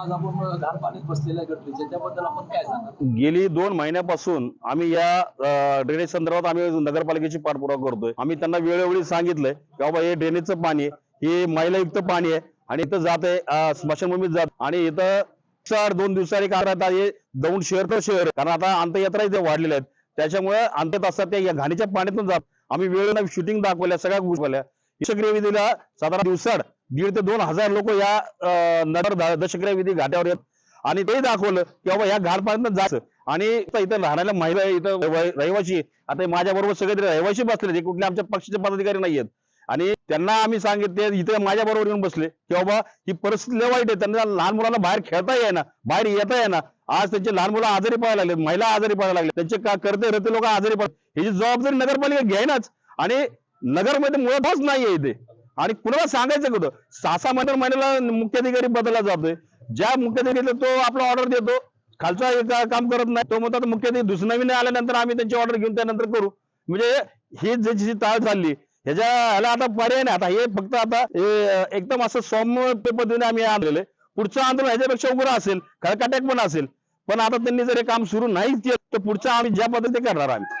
आज आपण घाण बसलेल्या आपण काय सांगा गेली दोन महिन्यापासून आम्ही या ड्रेनेज संदर्भात आम्ही नगरपालिकेची पाठपुरावा करतोय. आम्ही त्यांना वेळोवेळी सांगितलंय की बाबा हे ड्रेनेजचं पाणी आहे हे मैलायुक्त पाणी आहे आणि इथं जात आहे स्मशानभूमीत जात आणि इथं चार दोन दिवसांनी काय आता हे दौंड शहर तर शहर कारण आता अंत्ययात्रा इथे वाढलेल्या आहेत. त्याच्यामुळे अंत्यत असतात त्या या घाणीच्या पाण्यातून जात. आम्ही वेळेला शूटिंग दाखवल्या सगळ्या गोष्टी दाखवल्या. दिल्या साधारण दिवसाड दीड ते दोन हजार लोक या नगर दशक्रिया विधी घाटावर येत. आणि ते दाखवलं की बाबा या घाण जायचं. आणि इथं राहणाऱ्या महिला इथं रहिवाशी आता माझ्या बरोबर सगळे ते बसले ते कुठले आमच्या पक्षाचे पदाधिकारी नाही आहेत. आणि त्यांना आम्ही सांगितले इथे माझ्या बरोबर येऊन बसले. की बाबा ही परिस्थिती लय वाईट आहे. त्यांना लहान मुलांना बाहेर खेळता येईना बाहेर येता येईना. आज त्यांचे लहान मुलं आजारी पडायला लागले महिला आजारी पडायला लागले त्यांचे का करते रते लोक आजारी पड ह्याची जबाबदारी नगरपालिका घ्यायनाच आणि नगरमध्ये मुळातच नाहीये इथे. आणि कुणाला सांगायचं कुठं? सहा सहा महिन्या महिन्याला मुख्याधिकारी बदलला जातोय. ज्या मुख्याधिकारीला तो आपला ऑर्डर देतो खालचा एक काम करत नाही तो म्हणतात मुख्याधिकारी दुसरं नवीन आल्यानंतर आम्ही त्यांची ऑर्डर घेऊन त्यानंतर करू. म्हणजे ही ज्याची जी ताळ चालली ह्याच्या ह्याला आता पर्याय नाही. आता हे फक्त आता एकदम असं सौम्य पद्धतीने आम्ही आणलेलं पुढचं आंदोलन ह्याच्यापेक्षा उग्र असेल खळकाट्याक पण असेल. पण आता त्यांनी जर हे काम सुरू नाही केलं तर पुढचं आम्ही ज्या पद्धतीने करणार आम्ही.